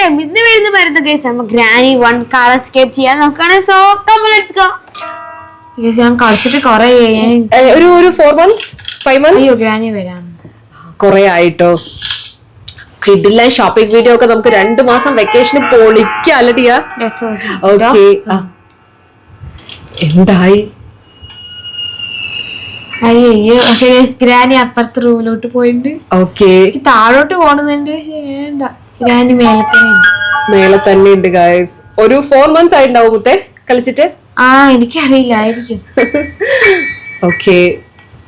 നോക്കട്ടെ? ഇന്ന് വരുന്ന വരുന്ന കേസ് നമ്മ ഗ്രാനി വൺ കാർ എസ്കേപ്പ് ചെയ്യാൻ നോക്കുകയാണ്. സോ ലെറ്റ്സ് ഗോ ഞാൻ കളിച്ചിട്ട് കൊറേ ഒരു ഒരു ഫോർ മന്ത്സ് ഫൈവ് അയ്യോ മന്ത്സ് ഗ്രാനി വരാൻ കുറെ ആയിട്ടോ. കിഡിലെ ഷോപ്പിംഗ് വീഡിയോ ഒക്കെ നമുക്ക് രണ്ടു മാസം വെക്കേഷന് പൊളിക്കാല്ല ടിയാ ഓക്കെ എന്തായി? അയ്യോ ഗ്രാനി അപ്പുറത്തെ റൂമിലോട്ട് പോയിട്ടുണ്ട്. ഓക്കെ താഴോട്ട് പോണെന്നുണ്ട് പക്ഷെ വേണ്ട. ഗ്രാനി മേലെ തന്നെ ഉണ്ട്. മേലെ തന്നെ ഉണ്ട് ഗായ്സ് ഒരു ഫോർ മന്ത്സ് ആയിട്ടുണ്ടാവും മുത്തേ കളിച്ചിട്ട്? ആ എനിക്കറിയില്ലായിരിക്കും ഓക്കെ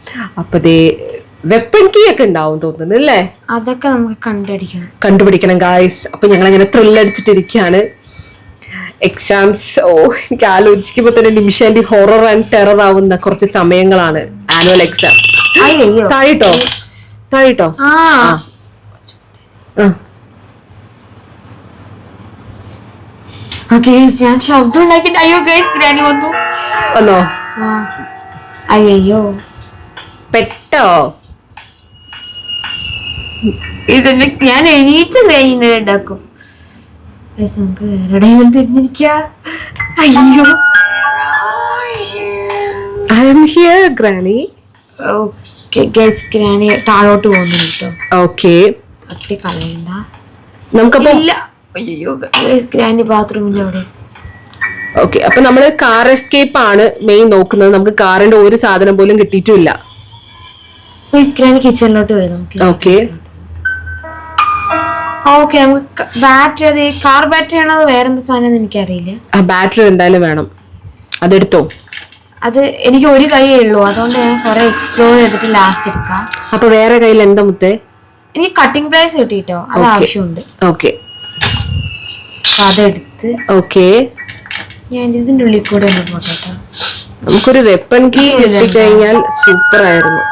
അപ്പൊ ദേ വെപ്പൺ കീ ഒക്കെ ഉണ്ടാവും തോന്നുന്നു അല്ലേ? അതൊക്കെ നമുക്ക് കണ്ടുപിടിക്കണം. കണ്ടുപിടിക്കണം ഗായ്സ് അപ്പൊ ഞങ്ങൾ അങ്ങനെ ത്രില്ലടിച്ചിട്ടിരിക്കുകയാണ് എക്സാംസ് ഓ എനിക്ക് ആലോചിക്കുമ്പോ തന്നെ നിമിഷാന്റെ ഹൊറർ ആൻഡ് ടെറർ ആവുന്ന കുറച്ച് സമയങ്ങളാണ് ആനുവൽ എക്സാം അയ്യോ. താഴിട്ടോ? താഴിട്ടോ? ആ. ആ. ഓക്കെ ഞാൻ ശബ്ദം ഉണ്ടാക്കിട്ട് അയ്യോ ഗൈസ് ഗ്രാനി വന്നു വന്നോ അയ്യോ പെട്ടോ ഇതെന്നെ ഞാൻ എണീറ്റ് ഗ്രാനിനെ ഉണ്ടാക്കും Guys, നമുക്ക് എവിടെയെങ്കിലും തിരിഞ്ഞിരിക്ക അയ്യോ I'm here granny okay guys granny താഴോട്ട് പോകുന്നു കേട്ടോ ഓക്കെ തട്ടി കളയണ്ട നമുക്കപ്പോ ഇല്ല അയ്യോ ഗ്രാനി ബാത്റൂമിന്റെ അവിടെ. ഓക്കെ അപ്പൊ നമ്മൾ കാർ എസ്കേപ്പ് ആണ് മെയിൻ നോക്കുന്നത്. നമുക്ക് കാറിന്റെ ഒരു സാധനം പോലും കിട്ടിയിട്ടില്ല ഗ്രാനി കിച്ചണിലോട്ട് പോയി നമുക്ക് ഓക്കെ ഓക്കെ നമുക്ക് ബാറ്ററി അത് കാർ ബാറ്ററി ആണോ അത് വേറെന്ത് സാധനം എനിക്കറിയില്ല. ആ ബാറ്ററി എന്തായാലും വേണം. അതെടുത്തോ. അത് എനിക്ക് ഒരു കൈയേ ഉള്ളൂ. അതുകൊണ്ട് ഞാൻ കുറെ എക്സ്പ്ലോർ ചെയ്തിട്ട് ലാസ്റ്റ് എടുക്കാം. അപ്പൊ വേറെ കയ്യിൽ എന്താ മുത്തേ? എനിക്ക് കട്ടിംഗ് പ്രൈസ് കിട്ടിട്ടോ. അത് ആവശ്യമുണ്ട്. ഓക്കെ അതെടുത്ത് ഓക്കെ. ഞാൻ ഇതിന്റെ ഉള്ളിൽ കൂടെ ഒന്ന് പോട്ടെ നമുക്കൊരു വെപ്പൺ കീ കിട്ടിക്കഴിഞ്ഞാൽ സൂപ്പർ ആയിരുന്നു.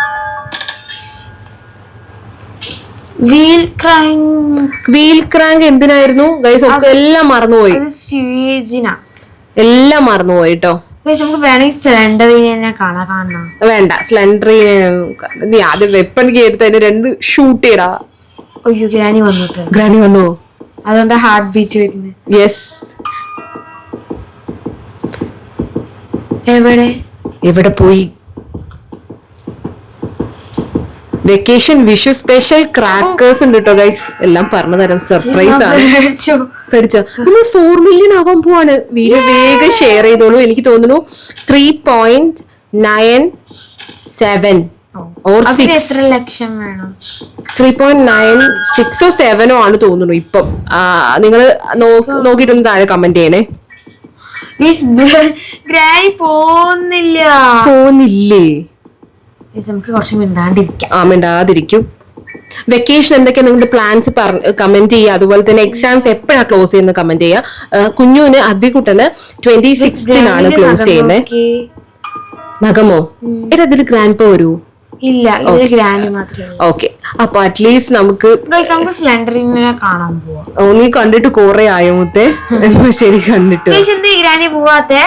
വീൽ ക്രാങ്ക് വീൽ ക്രാങ്ക് എന്തിനായിരുന്നു? ഗൈസ് ഒക്കെ എല്ലാം മറന്നുപോയി. അത് സ്യൂജിന എല്ലാം മറന്നുപോയി കേട്ടോ നമുക്ക് വേണമെങ്കിൽ സിലിണ്ടറിനെ തന്നെ കാണാൻ കാണണം വേണ്ട സ്ലൻഡറി നീ ആദ്യം വെപ്പൺ കീ എടുത്ത് അതിന് രണ്ട് ഷൂട്ട് ചെയ്യടാ. അയ്യോ ഗ്രാനി വന്നു ഗ്രാനി വന്നോ. അതുകൊണ്ട് ഹാർട്ട് ബീറ്റ് വരുന്നത് യെസ് എവിടെ? എവിടെ പോയി? വെക്കേഷൻ വിഷു സ്പെഷ്യൽ ക്രാക്കേഴ്സ് ഉണ്ട് കേട്ടോ ഗൈസ് എല്ലാം പറഞ്ഞു തരാം സർപ്രൈസ് ആണ്. നമ്മൾ ഫോർ മില്യൺ ആവാൻ പോവാണ്. വീഡിയോ വേഗം ഷെയർ ചെയ്തോളൂ. എനിക്ക് തോന്നുന്നു three point nine seven or six എത്ര ലക്ഷം വേണം? ത്രീ പോയിന്റ് നയൻ സിക്സോ സെവനോ ആണ് തോന്നുന്നു ഇപ്പം. നിങ്ങൾ നോക്കിയിട്ടൊന്ന് താഴെ കമന്റ് ചെയ്യണേ. ഗ്രാനി പോകുന്നില്ല പോകുന്നില്ലേ നമുക്ക് കുറച്ച് മിണ്ടാണ്ടിരിക്കാം. ആ മിണ്ടാതിരിക്കും. വെക്കേഷൻ എന്തൊക്കെ നിങ്ങളുടെ പ്ലാൻസ് കമന്റ് ചെയ്യുക. അതുപോലെ തന്നെ എക്സാംസ് എപ്പോഴാണ് ക്ലോസ് ചെയ്യുന്നത് കമന്റ് ചെയ്യുക. കുഞ്ഞുവിന് അധികുട്ടന് ട്വന്റി സിക്സ്റ്റിനാണ് ക്ലോസ് ചെയ്യുന്നത്. നഗമോ എടാ അതിൽ ഗ്രാൻഡ് പോ വരൂ. ഇല്ല ഇത് ഗ്രാനി മാത്രമേ ഓക്കെ അപ്പൊ അറ്റ്ലീസ്റ്റ് നമുക്ക് Guys, നമുക്ക് സിലിണ്ടറിനെ കാണാൻ പോവാം. ഓ, നീ കണ്ടിട്ട് കുറെ ആയോ മുത്തേ? എന്നാ ശരി കണ്ടിട്ട്. എന്ത് ഗ്രാനി പോവാത്തെ?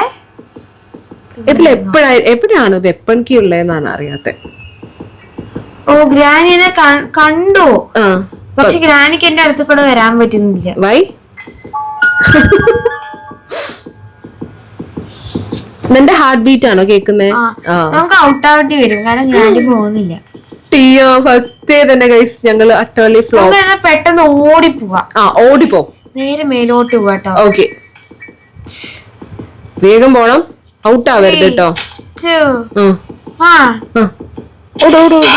ഇതിൽ എപ്പോഴാ എപ്പോഴാണ് ഇത് കീ ഉള്ളതെന്നാണ് അറിയാത്തെ? ഓ ഗ്രാനിനെ ക- കണ്ടു. ആ. പക്ഷെ ഗ്രാനിക്ക് എന്റെ അടുത്ത് കൂടെ വരാൻ പറ്റുന്നില്ല. വൈ നിന്റെ ഹാർട്ട് ബീറ്റ് ആണോ ആ നമുക്ക് ഔട്ട് ആവേണ്ടി വരും. കാരണം ഞാൻ പോകുന്നില്ല. ടിയോ ഫസ്റ്റ് തന്നെ ഗൈസ് ഞങ്ങൾ അട്ടോളി ഫ്ലോ പെട്ടെന്ന് ഓടി പോവാ ആ പോ നേരെ മേലോട്ട് പോവാട്ടോ ഓക്കെ വേഗം പോണം. ഔട്ട് ആവരുത് കേട്ടോ. ഓട്, ഓട്, ഓട്.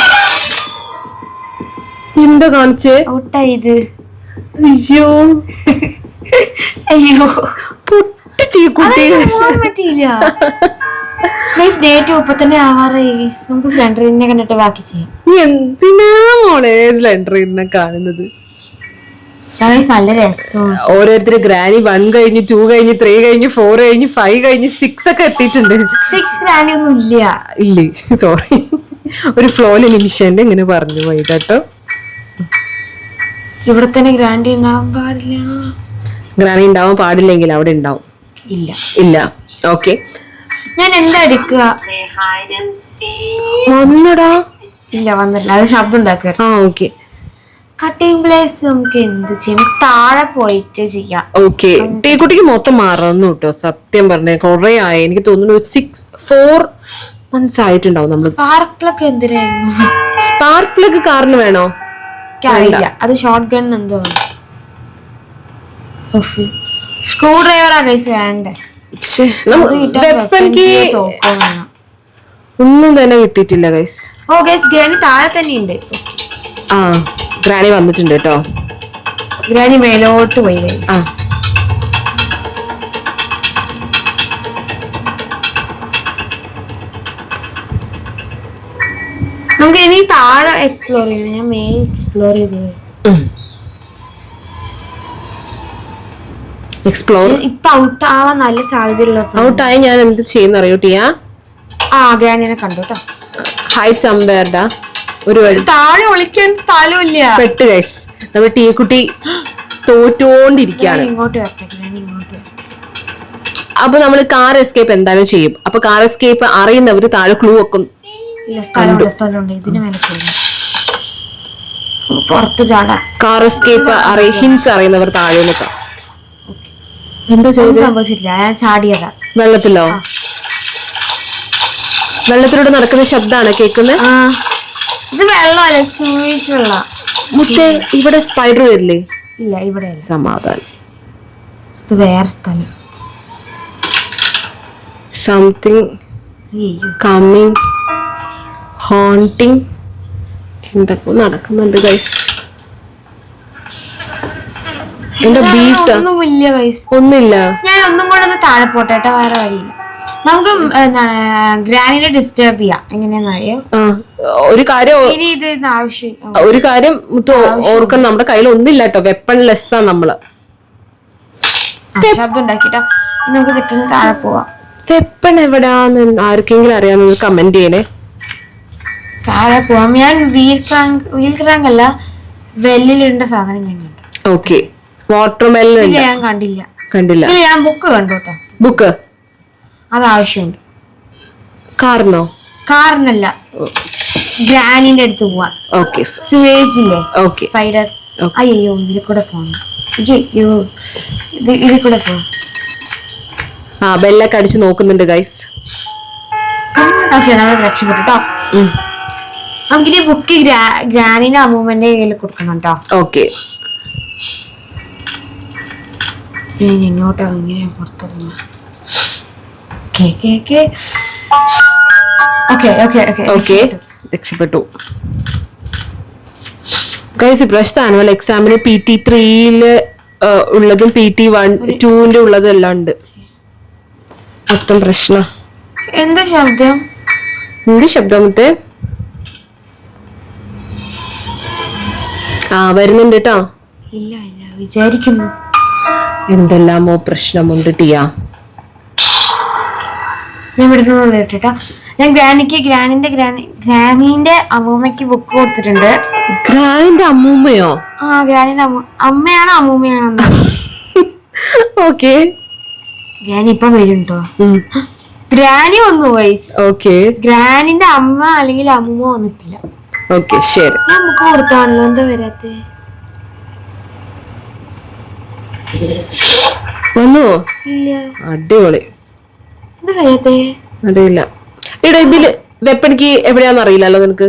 എന്താ കാണിച്ചേ? ഔട്ടായത് അയ്യോ. അയ്യോ. പൊട്ടി കുട്ടി. പോവാൻ പറ്റിയില്ല. പ്ലീസ് ഡേറ്റ് ഇപ്പൊ തന്നെ ആവാറേ നമുക്ക് സിലിണ്ടറിനെ കണ്ടിട്ട് ബാക്കി ചെയ്യാം. നീ എന്തിനാ മോളെ സ്ലെൻഡറിനെ കാണുന്നത്? Guys, നല്ല രസവും ഓരോരുത്തര് ഗ്രാനി വൺ കഴിഞ്ഞ് ടു കഴിഞ്ഞ് ത്രീ കഴിഞ്ഞ് ഫോർ കഴിഞ്ഞ് ഫൈവ് കഴിഞ്ഞ് സിക്സ് ഒക്കെ എത്തിയിട്ടുണ്ട്. സിക്സ് ഗ്രാനി ഒന്നും ഇല്ല. ഇല്ലേ? സോറി ഒരു ഫ്ലോയിൽ നിമിഷന്റെ ഇങ്ങനെ പറഞ്ഞു പോയി കേട്ടോ. ഇവിടെ തന്നെ ഗ്രാൻഡി ഉണ്ടാവാൻ പാടില്ല. ഗ്രാനി ഉണ്ടാവാൻ പാടില്ലെങ്കിൽ അവിടെ ഉണ്ടാവും. ഇല്ല. ഇല്ല. ഓക്കെ. ഞാൻ എന്താ എടുക്കുക? വന്നടാ. ഇല്ല വന്നില്ല അത് ശബ്ദം ഉണ്ടാക്കുക. ആ ഓക്കെ. കട്ടിംഗ് പ്ലേസ് നമുക്ക് എന്ത് ചെയ്യാം? താഴെ പോയിട്ട് ചെയ്യാം. ഓക്കെ. ടീക്കുട്ടിക്ക് മൊത്തം മറന്നു കേട്ടോ. സത്യം പറഞ്ഞ കൊറേ ആയി. എനിക്ക് തോന്നുന്നു സിക്സ് ഫോർ മന്ത്സ് ആയിട്ടുണ്ടാവും നമ്മൾ സ്പാർക്ക് പ്ലഗ് എന്തിനായിരുന്നു? സ്പാർക്ക് പ്ലഗ് കാറിന് വേണോ? അറിയില്ല അത് ഷോർട്ട് ഗൺ എന്തോ സ്ക്രൂ ഡ്രൈവറാ വേണ്ടേ? ഒന്നും തന്നെ കിട്ടിയിട്ടില്ല ഗൈസ് ഓ ഗൈസ് ഗ്രാനി താഴെ തന്നെ ഉണ്ട്. ആ ഗ്രാനി വന്നിട്ടുണ്ട് കേട്ടോ. ഗ്രാനി മേലോട്ട് പോയി ഗൈസ് ആ. നമുക്ക് ഇനി താഴെ എക്സ്പ്ലോർ ചെയ്യണം. ഞാൻ മേൽ എക്സ്പ്ലോർ ചെയ്ത് എക്സ്പ്ലോർ ഇപ്പൊ ഔട്ട് ആവാൻ നല്ല സാധ്യതയുള്ള ഔട്ടായി ഞാൻ എന്ത് ചെയ്യുന്ന അറിയൂട്ടിയ ടിയ? ആ കണ്ടു കേട്ടോ ഹൈറ്റ് സംവേർഡാ ഒരു താഴെ ഒളിക്കാൻ സ്ഥലമില്ല. പെട്ട് ഗൈസ് നമ്മുടെ ടീക്കുട്ടി തോറ്റോണ്ടിരിക്കുകയാണ്. ഇങ്ങോട്ട് ഇങ്ങോട്ട് അപ്പൊ നമ്മൾ കാർ എസ്കേപ്പ് എന്തായാലും ചെയ്യും. അപ്പൊ കാർ എസ്കേപ്പ് അറിയുന്നവര് താഴെ ക്ലൂ വെക്കും. കാർ എസ്കേപ്പ് ഹിൻസ് അറിയുന്നവർ താഴെ നിൽക്കാം. എന്താ ഒന്നും ചെയ്ത് സംഭവിച്ചില്ല ഞാൻ ചാടിയതാ. വെള്ളത്തിലോ? വെള്ളത്തിലൂടെ നടക്കുന്ന ശബ്ദമാണ് കേക്കുന്നത് ഇത് വെള്ളമല്ല സൂയിച്ച് വെള്ള മുത്തേ ഇവിടെ സ്പൈഡർ വരില്ലേ? ഇല്ല ഇവിടെ സമാധാനം. ഇത് വേറെ സ്ഥലം. സംതിങ് കമ്മിങ് ഹോണ്ടിങ് എന്തൊക്കെ നടക്കുന്നുണ്ട് ഗൈസ് എന്റെ ബീസ. ഒന്നുമില്ല. ഒന്നില്ല ഞാൻ ഒന്നും കൂടെ ഒന്ന് താഴെ പോട്ടെ കേട്ടോ വേറെ വഴിയില്ല. നമുക്ക് എന്താണ് ഗ്രാനിനെ ഡിസ്റ്റർബ് ചെയ്യാം. എങ്ങനെയാണെന്നറിയോ ഒരു കാര്യം ഇനി ഇത് ആവശ്യം ഒരു കാര്യം മുത്ത് ഓർക്കണം. നമ്മുടെ കയ്യിൽ ഒന്നില്ല കേട്ടോ. വെപ്പൺ നമ്മൾ. ആ, ശബ്ദം ഉണ്ടാക്കിട്ടോ. ഇനി നമുക്ക് പെട്ടെന്ന് താഴെ പോവാം. വെപ്പൺ എവിടാന്ന് ആർക്കെങ്കിലും അറിയാമെന്ന് കമന്റ് ചെയ്യണേ. താഴെ പോവാം. ഞാൻ വീൽ ക്രാങ്ക് വീൽ ക്രാങ്ക് അല്ല വെല്ലിലിടേണ്ട സാധനം ഞാൻ കണ്ടു. ഓക്കെ വാട്ടർമെലൻ ഞാൻ കണ്ടില്ല. കണ്ടില്ല. ഞാൻ ബുക്ക് കണ്ടു കേട്ടോ ബുക്ക്? അത് ആവശ്യമുണ്ട്. കാറിനോ? കാറിനല്ല. ഗ്രാനിന്റെ അടുത്ത് പോവാം. ഓക്കെ. സുവേജിന്റെ ഓക്കെ. സ്പൈഡർ. അയ്യോ ഇതിൽ കൂടെ പോണം. അയ്യോ. ഇത് ഇതിൽ കൂടെ പോവാം ആ ബെല്ലൊക്കെ അടിച്ച് നോക്കുന്നുണ്ട് ഗൈസ് ഓക്കെ നമ്മൾ രക്ഷപ്പെട്ടു കേട്ടോ നമുക്കിനി ബുക്ക് ഗ്രാനിന്റെ അമ്മൂമ്മന്റെ കയ്യിൽ കൊടുക്കണം കേട്ടോ ഓക്കെ. ഞാൻ എങ്ങോട്ടാ ഇങ്ങനെ ഓക്കെ ഓക്കെ രക്ഷപ്പെട്ടു. ഗൈസ് ഇപ്രാവശ്യത്തെ ആനുവൽ എക്സാമിന് പി ടി ത്രീയിൽ ഉള്ളതും പി ടി വൺ ടൂവിന്റെ ഉള്ളതും എല്ലാം ഉണ്ട്. മൊത്തം പ്രശ്നം. എന്താ ശബ്ദം? എന്ത് ശബ്ദമത്തെ ആ വരുന്നുണ്ട് കേട്ടോ ഇല്ല ഇല്ല. വിചാരിക്കുന്നു. എന്തെല്ലാമോ പ്രശ്നമുണ്ട് ടിയ? ഞാൻ വിടുന്നുള്ളൂ കേട്ടോ ഞാൻ ഗ്രാനിക്ക് ഗ്രാനിന്റെ ഗ്രാനി ഗ്രാനീന്റെ അമ്മൂമ്മയ്ക്ക് ബുക്ക് കൊടുത്തിട്ടുണ്ട്. ഗ്രാനിന്റെ അമ്മൂമ്മയോ? ആ ഗ്രാനിന്റെ അമ്മ അമ്മയാണോ അമ്മൂമ്മയാണോ ഓക്കെ ഗ്രാനി ഇപ്പൊ വരുന്നുണ്ടോ ഗ്രാനി വന്നു വൈസ് ഓക്കെ ഗ്രാനിന്റെ അമ്മ അല്ലെങ്കിൽ അമ്മൂമ്മ വന്നിട്ടില്ല. ഓക്കെ ശരി. ഞാൻ ബുക്ക് കൊടുത്താണല്ലോ എന്താ വരാത്തെ? വന്നുവോ? ഇല്ല. അടിപൊളി. എന്താ വരാത്തെ? അറിയില്ല. എടാ ഇതിൽ വെപ്പൺ കീ എവിടെയാന്ന് അറിയില്ലല്ലോ നിനക്ക്.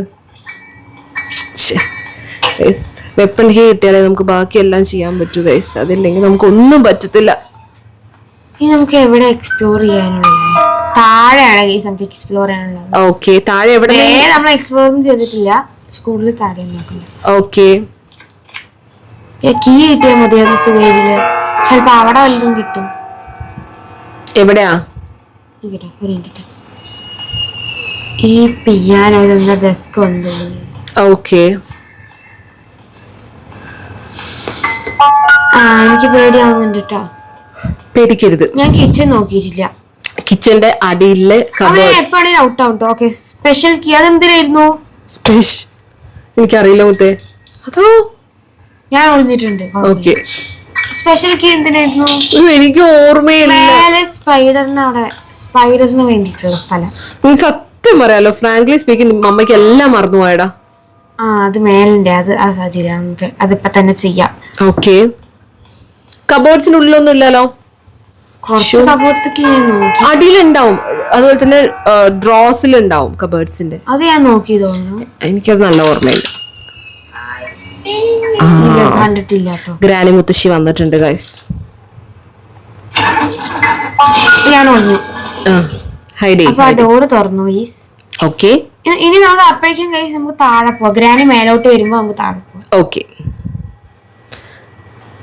വെപ്പൺ കീ കിട്ടിയാലേ നമുക്ക് ബാക്കി എല്ലാം ചെയ്യാൻ പറ്റൂ ഗൈസ് അതില്ലെങ്കിൽ നമുക്ക് ഒന്നും പറ്റത്തില്ല. ഇനി നമുക്ക് എവിടെ എക്സ്പ്ലോർ ചെയ്യാനുള്ളത്? താഴെയാണ് കേസ് നമുക്ക് എക്സ്പ്ലോർ ചെയ്യാനുള്ളത്? ഓക്കെ താഴെ എവിടെ? നമ്മൾ എക്സ്പ്ലോർ ഒന്നും ചെയ്തിട്ടില്ല. സ്കൂളിൽ താഴെ നോക്കുന്നത് ഓക്കെ കീ കിട്ടിയാൽ മതിയായിരുന്നു സുവേജിൽ ചിലപ്പോ അവിടെ വല്ലതും കിട്ടും. എവിടെയാ? ഇരിക്കട്ടെ, ഒരു മിനിറ്റ്. ഈ പിയാനോ ഡെസ്ക് ഉണ്ട്? ഓക്കെ ആ എനിക്ക് പേടിയാവുന്നുണ്ട് കേട്ടോ പേടിക്കരുത്. ഞാൻ കിച്ചൺ നോക്കിയിട്ടില്ല. കിച്ചന്റെ അടിയിലെ എപ്പോഴും ഔട്ട് ആവും ഓക്കെ സ്പെഷ്യൽ കീ അതെന്തിനായിരുന്നു? സ്പെഷ് എനിക്കറിയില്ല മുത്തേ. അതോ? ഞാൻ ഒളിഞ്ഞിട്ടുണ്ട്. ഓക്കെ സ്പെഷ്യൽ കീ എന്തിനായിരുന്നു? എനിക്ക് ഓർമ്മയില്ല. മേലെ സ്പൈഡറിന് അവിടെ സ്പൈഡറിന് വേണ്ടിയിട്ടുള്ള സ്ഥലം. സത്യം പറയാലോ ഫ്രാങ്ക്ലി സ്പീക്കിംഗ് അമ്മയ്ക്ക് എല്ലാം മറന്നു പോയടാ. ആ അത് മേലിന്റെ അത് ആ സാധ്യത നമുക്ക് അതിപ്പോ തന്നെ ചെയ്യാം. ഓക്കെ കബോർഡ്സിനുള്ളിലൊന്നും ഇല്ലല്ലോ? അടിയിലുണ്ടാവും. അതുപോലെ തന്നെ ഡ്രോസിലുണ്ടാവും കബേർഡ്സിന്റെ അത് ഞാൻ നോക്കി തോന്നുന്നു. എനിക്കത് നല്ല ഓർമ്മയില്ല. കണ്ടിട്ടില്ല ഗ്രാനി മുത്തശ്ശി വന്നിട്ടുണ്ട് ഗൈസ് ഞാൻ ഒന്നു ഹൈഡേ ഡോറ് തുറന്നു ഓക്കെ ഇനി നമുക്ക് അപ്പോഴേക്കും ഗൈസ് നമുക്ക് താഴെ പോവാം. ഗ്രാനി മേലോട്ട് വരുമ്പോ നമുക്ക് താഴെ പോവാം. ഓക്കെ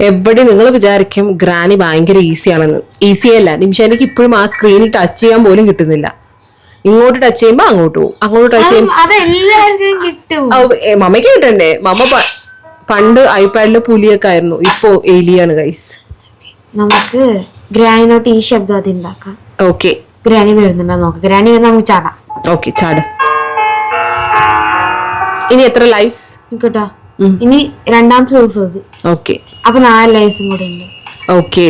എവിടെ നിങ്ങൾ വിചാരിക്കും ഗ്രാനി ഭയങ്കര ഈസിയാണെന്ന് ഈസിയല്ല ഈസി എനിക്ക് നിമിഷം ഇപ്പോഴും ആ സ്ക്രീനിൽ ടച്ച് ചെയ്യാൻ പോലും കിട്ടുന്നില്ല. ഇങ്ങോട്ട് ടച്ച് ചെയ്യുമ്പോ അങ്ങോട്ട് പോകും അങ്ങോട്ട് ടച്ച് ചെയ്യുമ്പോൾ മമ്മയ്ക്ക് കിട്ടണ്ടേ? മമ്മ പണ്ട് ഐപാഡിലെ പുലിയൊക്കെ ആയിരുന്നു. ഇപ്പോ എലിയാണ് ഗൈസ് നമുക്ക് ഗ്രാനിനോട്ട് ഈ ശബ്ദം അത് ഉണ്ടാക്കാം. ഓക്കെ ഗ്രാനി വരുന്നുണ്ടോ നോക്കാം. ഗ്രാനി വരുന്ന നമുക്ക് ചാടാം. ഓക്കെ ചാട്. ഇനി എത്ര ലൈവ്സ് കേട്ടോ ഇനി രണ്ടാമത്തെ ദിവസം ഓക്കെ അപ്പൊ നാല് ലൈവ്സും കൂടെ ഉണ്ട്. ഓക്കെ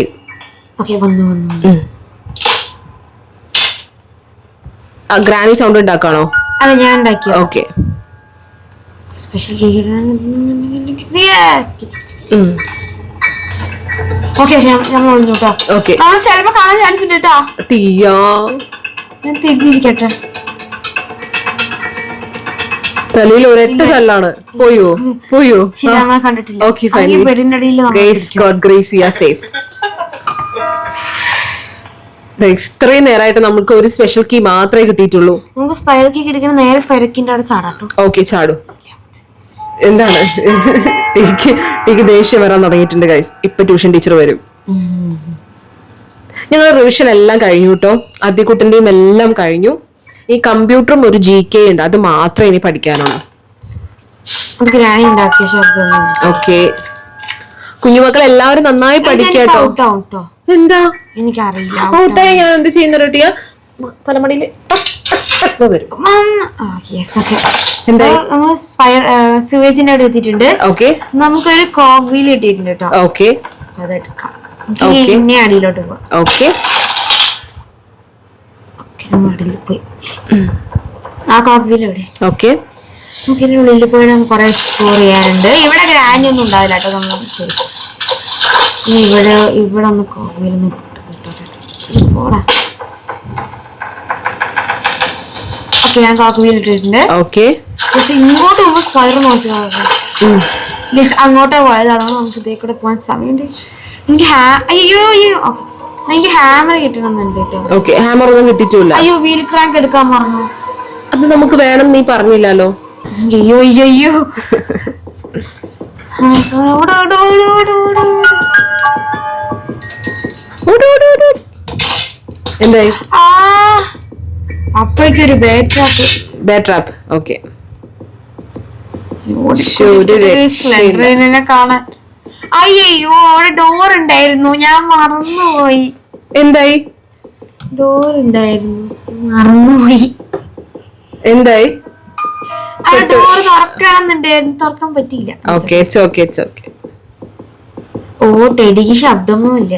ഓക്കെ വന്നു വന്നു ഗ്രാനി സൗണ്ട് ഉണ്ടാക്കാണോ അതെ ഞാൻ ഉണ്ടാക്കി. ഓക്കെ സ്പെഷ്യൽ ഓക്കെ കേട്ടോ. ഓക്കെ നമ്മൾ ചിലപ്പോ കാണാൻ ചാൻസ് ഉണ്ട് കേട്ടോ. തീയാ ഞാൻ തിരിഞ്ഞിരിക്കട്ടെ. തലയിൽ ഒരൊറ്റ കല്ലാണ് പോയോ? പോയോ? കണ്ടിട്ടില്ല. Grace. God grace you are safe ഇത്രയും നേരമായിട്ട് നമുക്ക് ഒരു സ്പെഷ്യൽ കീ മാത്രമേ കിട്ടിയിട്ടുള്ളൂ. നമുക്ക് സ്പൈറക്കി കിടക്കുന്ന നേരെ സ്പൈറക്കിന്റെ അവിടെ ചാടാട്ടോ ഓക്കെ ചാടു. എന്താണ്? എനിക്ക് എനിക്ക് ദേഷ്യം വരാൻ തുടങ്ങിയിട്ടുണ്ട് ഗൈസ് ഇപ്പൊ ട്യൂഷൻ ടീച്ചർ വരും. ഞങ്ങൾ റിവിഷൻ എല്ലാം കഴിഞ്ഞു കേട്ടോ ആദ്യക്കുട്ടന്റെയും എല്ലാം കഴിഞ്ഞു. ഈ കമ്പ്യൂട്ടറും ഒരു ജി കെ ഉണ്ട്. അത് മാത്രമേ ഇനി പഠിക്കാനുള്ളൂ ശബ്ദം ഓക്കെ കുഞ്ഞുമക്കൾ എല്ലാവരും നന്നായി പഠിക്കാട്ടോ. എന്താ? എനിക്കറിയില്ല ഔട്ടായി ഞാൻ എന്ത് ചെയ്യുന്ന റെട്ടിയ തലമുടിയിൽ വരും. സിവേജിന്റെ അവിടെ എത്തിയിട്ടുണ്ട്. ഓക്കെ നമുക്കൊരു കോക്ക് വീൽ കിട്ടിയിട്ടുണ്ട് കേട്ടോ. ഓക്കെ അതെടുക്കാം. ഇനി അടിയിലോട്ട് പോവാം. ഓക്കെ അടിയിൽ പോയി. ആ കോക്ക് വീൽ എവിടെ? ഓക്കെ നമുക്ക് ഇതിന്റെ ഉള്ളിൽ പോയി നമുക്ക് കുറെ എക്സ്പ്ലോർ ചെയ്യാനുണ്ട് ഇവിടെ ഗ്രാൻഡ് ഒന്നും ഉണ്ടാവില്ല കേട്ടോ നമ്മൾ ശരി. ഇനി ഇവിടെ ഇവിടെ ഒന്ന് ഒന്ന് പോടാ. ഓക്കെ ഞാൻ വീൽ ഇട്ടിട്ടുണ്ട്. ഓക്കെ ഇങ്ങോട്ട് പോകുമ്പോൾ സ്ക്വയർ നോക്കി ഗസ് അങ്ങോട്ടേ പോയത് നമുക്ക് ഇതേ കൂടെ പോകാൻ സമയമുണ്ട്. എനിക്ക് അയ്യോ അയ്യോ. എനിക്ക് ഹാമർ കിട്ടണമെന്നുണ്ട് കേട്ടോ. ഓക്കെ ഹാമർ ഒന്നും കിട്ടിയിട്ടില്ല. അയ്യോ വീൽ ക്രാങ്ക് എടുക്കാൻ പറഞ്ഞു. അത് നമുക്ക് വേണം നീ പറഞ്ഞില്ലല്ലോ. അയ്യോ അയ്യോ ഓടോ ഓടോ ഓടോ ഓട്, ഓട്, ഓട്, ഓട്. എന്തായി? അപ്പോഴേക്കൊരു ബാഡ് ട്രാപ്പ് ഓക്കെ കാണാൻ. അയ്യോ അവിടെ ഡോർ ഉണ്ടായിരുന്നു. ഞാൻ മറന്നുപോയി. എന്തായി? ഡോർ ഉണ്ടായിരുന്നു. മറന്നുപോയി. എന്തായി? ഡോർ തുറക്കണമെന്നുണ്ടായിരുന്നു. തുറക്കാൻ പറ്റിയില്ല. Okay it's okay it's okay oh ടെഡിക്ക് ശബ്ദമൊന്നുമില്ല.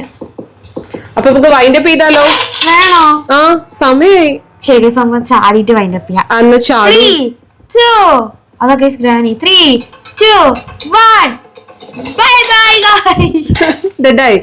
അപ്പൊ നമുക്ക് വൈൻഡപ്പ് ചെയ്താലോ? വേണോ? ആ സമയായി. ശരി സമയം ചാടിയിട്ട് വൈൻഡപ്പ് ചെയ്യാം. അന്ന് ചാടി. ടു അതൊക്കെ granny three two one bye bye guys ഡെഡായി